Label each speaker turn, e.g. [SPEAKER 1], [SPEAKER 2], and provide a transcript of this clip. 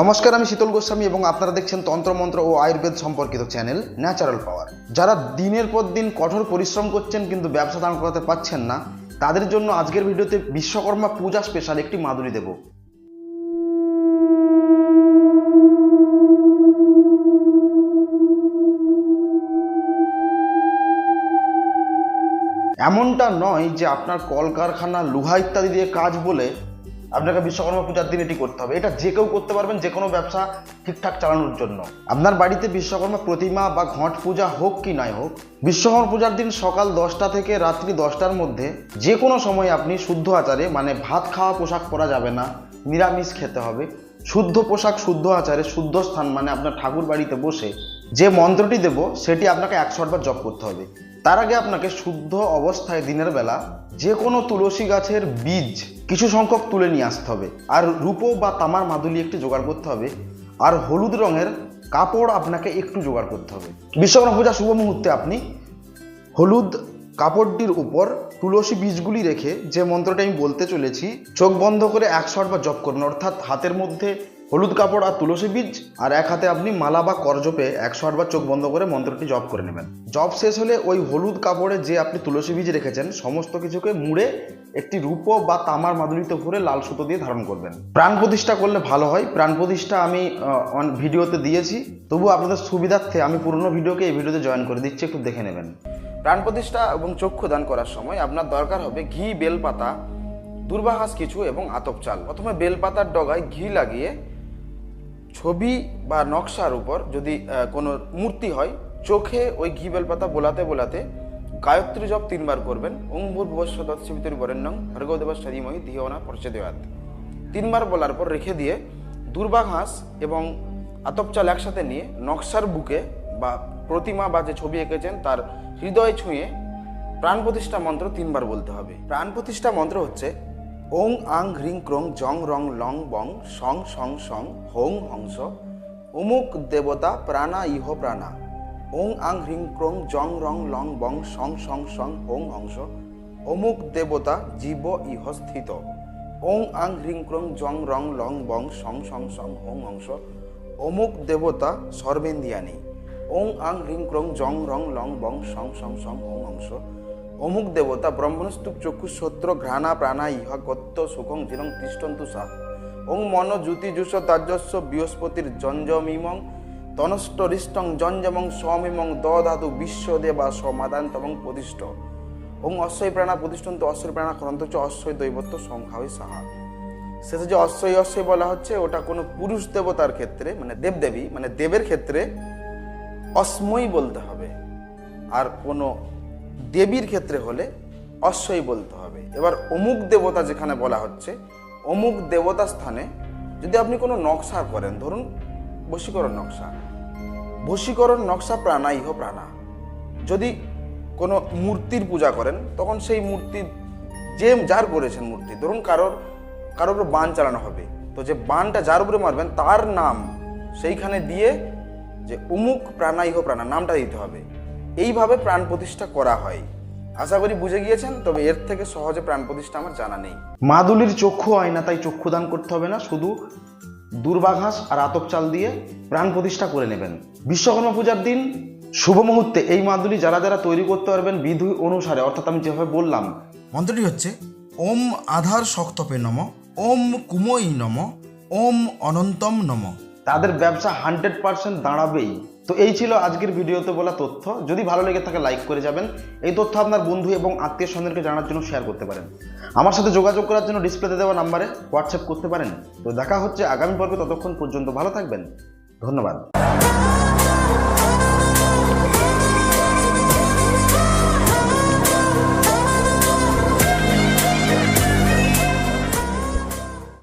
[SPEAKER 1] নমস্কার, আমি শীতল গোস্বামী এবং আপনারা দেখছেন তন্ত্রমন্ত্র ও আয়ুর্বেদ সম্পর্কিত চ্যানেল ন্যাচারাল পাওয়ার। যারা দিনের পর দিন কঠোর পরিশ্রম করছেন কিন্তু ব্যবসা দাঁড় করাতে পারছেন না, তাদের জন্য আজকের ভিডিওতে বিশ্বকর্মা পূজা স্পেশাল একটি মাদুরি দেব। এমনটা নয় যে আপনার কলকারখানা, লোহা ইত্যাদি দিয়ে কাজ বলে আপনাকে বিশ্বকর্মা পূজার দিন এটি করতে হবে। এটা যে কেউ করতে পারবেন, যে কোনো ব্যবসা ঠিকঠাক চালানোর জন্য। আপনার বাড়িতে বিশ্বকর্মা প্রতিমা বা ঘট পূজা হোক কি নাই হোক, বিশ্বকর্মা পূজার দিন সকাল দশটা থেকে রাত্রি দশটার মধ্যে যে কোনো সময় আপনি শুদ্ধ আচারে মানে ভাত খাওয়া পোশাক পরা যাবে না, নিরামিষ খেতে হবে, শুদ্ধ পোশাক, শুদ্ধ আচারে, শুদ্ধ স্থান মানে আপনার ঠাকুর বাড়িতে বসে যে মন্ত্রটি দেব, সেটি আপনাকে একশো আটবার জপ করতে হবে। তার আগে আপনাকে শুদ্ধ অবস্থায় দিনের বেলা যে কোনো তুলসী গাছের বীজ কিছু সংখ্যক তুলে নিয়ে আসতে হবে। আর রূপো বা তামার মাদুলি একটি জোগাড় করতে হবে। আর হলুদ রঙের কাপড় আপনাকে একটু জোগাড় করতে হবে। বিশ্বকর্মা পূজা শুভ মুহূর্তে আপনি হলুদ কাপড়টির উপর তুলসী বীজগুলি রেখে যে মন্ত্রটা আমি বলতে চলেছি, চোখ বন্ধ করে একশো আটবার জপ করুন। অর্থাৎ হাতের মধ্যে হলুদ কাপড় আর তুলসী বীজ, আর এক হাতে আপনি মালা বা করজপে একশো আটবার চোখ বন্ধ করে মন্ত্রটি জপ করে নেবেন। জপ শেষ হলে ওই হলুদ কাপড়ে যে আপনি তুলসী বীজ রেখেছেন, সমস্ত কিছুকে মুড়ে একটি রূপ বা তামার মাদুরিতে ভরে লাল সুতো দিয়ে ধারণ করবেন। প্রাণ প্রতিষ্ঠা করলে ভালো হয়। প্রাণ প্রতিষ্ঠা আমি ভিডিওতে দিয়েছি। তবু আপনাদের সুবিধার্থে আমি পুরনো ভিডিওকে এই ভিডিওতে জয়েন করে দিচ্ছি, একটু দেখে নেবেন। প্রাণ প্রতিষ্ঠা এবং চক্ষু দান করার সময় আপনার দরকার হবে ঘি, বেলপাতা, দুর্বাহাস কিছু এবং আতপ চাল। প্রথমে বেলপাতার ডগায় ঘি লাগিয়ে ছবি বা নকশার উপর যদি কোনো মূর্তি হয়, চোখে ওই ঘি বেলপাতা বোলাতে বোলাতে গায়ত্রী জপ তিনবার করবেন। ওং ভূর্ভুবস্ব তৎসিবিতুর বরেণ্যং ভর্গদেবা সদিময়ী ধিওনা পরিচয় তিনবার বলার পর রেখে দিয়ে দুর্বা ঘাস এবং আতপ চাল একসাথে নিয়ে নকশার বুকে বা প্রতিমা বা যে ছবি এঁকেছেন, তার হৃদয় ছুঁয়ে প্রাণ প্রতিষ্ঠা মন্ত্র তিনবার বলতে হবে। প্রাণ প্রতিষ্ঠা মন্ত্র হচ্ছে ওং আং হ্রিং ক্রং জং রং লং বং সং সং সং হোং হংস অমুক দেবতা প্রাণা ইহ প্রাণা। ওং আং হ্রিং ক্রং জং রং লং বং সং সং সং হোং হংস অমুক দেবতা জীব ইহ স্থিত। ওং আং হ্রিং ক্রং জং রং লং বং সং সং সং হোং হংস অমুক দেবতা সর্বেন্দিয়ানি ওং আং হ্রিং ক্রং জং রং লং বং সং সং সং হোং হংস অমুক দেবতা ব্রহ্মণস্তুপ চক্ষু সত্র ঘ্রাণা প্রাণা ইহা গত্য সুখং ধীরং তিষ্ঠন্তু সা। ওং মন জ্যোতি জুষ তাজস্ব বৃহস্পতির জঞ্জমিমং, তনষ্টরিষ্টং জঞ্জমং স্বমিমং দধাতু বিশ্বদেবা সমাদান্তমং প্রতিষ্ঠ। ওং অশ্বই প্রাণা প্রতিষ্ঠন্ত অশ্বই প্রাণা করন্ত চ অশ্বই দৈবত্ব সংখ্যাই সাহা। শেষে যে অশ্বই অশ্বই বলা হচ্ছে, ওটা কোনো পুরুষ দেবতার ক্ষেত্রে মানে দেবদেবী মানে দেবের ক্ষেত্রে অস্মই বলতে হবে। আর কোনো দেবীর ক্ষেত্রে হলে অশ্বই বলতে হবে। এবার অমুক দেবতা যেখানে বলা হচ্ছে, অমুক দেবতা স্থানে যদি আপনি কোনো নকশা করেন, ধরুন বশীকরণ নকশা বশীকরণ নকশা প্রাণা ইহ প্রাণা। যদি কোনো মূর্তির পূজা করেন, তখন সেই মূর্তি যে যার করেছেন মূর্তি, ধরুন কারোর কারোর উপরে বান চালানো হবে, তো যে বানটা যার উপরে মারবেন, তার নাম সেইখানে দিয়ে যে অমুক প্রাণা ইহ প্রাণা, নামটা দিতে হবে। এইভাবে প্রাণ প্রতিষ্ঠা করা হয়। আশা করি বুঝে গিয়েছেন, তবে এর থেকে সহজে প্রাণ প্রতিষ্ঠা আমার জানা নেই। মাদুলির চক্ষু হয় না তাই চক্ষু দান করতে হবে না, শুধু দুর্বাঘাস আর আতপ চাল দিয়ে প্রাণ প্রতিষ্ঠা করে নেবেন। বিশ্বকর্মা পূজার দিন শুভ মুহূর্তে এই মাদুলি যারা যারা তৈরি করতে পারবেন বিধি অনুসারে, অর্থাৎ আমি যেভাবে বললাম,
[SPEAKER 2] মন্ত্রটি হচ্ছে, ওম আধার শক্তপে নম, ওম কুমই নম, ওম অনন্তম নম।
[SPEAKER 1] তাদের ব্যবসা হান্ড্রেড পার্সেন্ট দাঁড়াবেই। তো এই ছিল আজকের ভিডিওতে বলা তথ্য। যদি ভালো লেগে থাকে লাইক করে যাবেন। এই তথ্য আপনার বন্ধু এবং আত্মীয় স্বজনকে জানার জন্য শেয়ার করতে পারেন। আমার সাথে যোগাযোগ করার জন্য ডিসপ্লেতে দেওয়া নাম্বারে হোয়াটসঅ্যাপ করতে পারেন। তো দেখা হচ্ছে আগামী পর্বে, ততক্ষণ পর্যন্ত ভালো থাকবেন। ধন্যবাদ।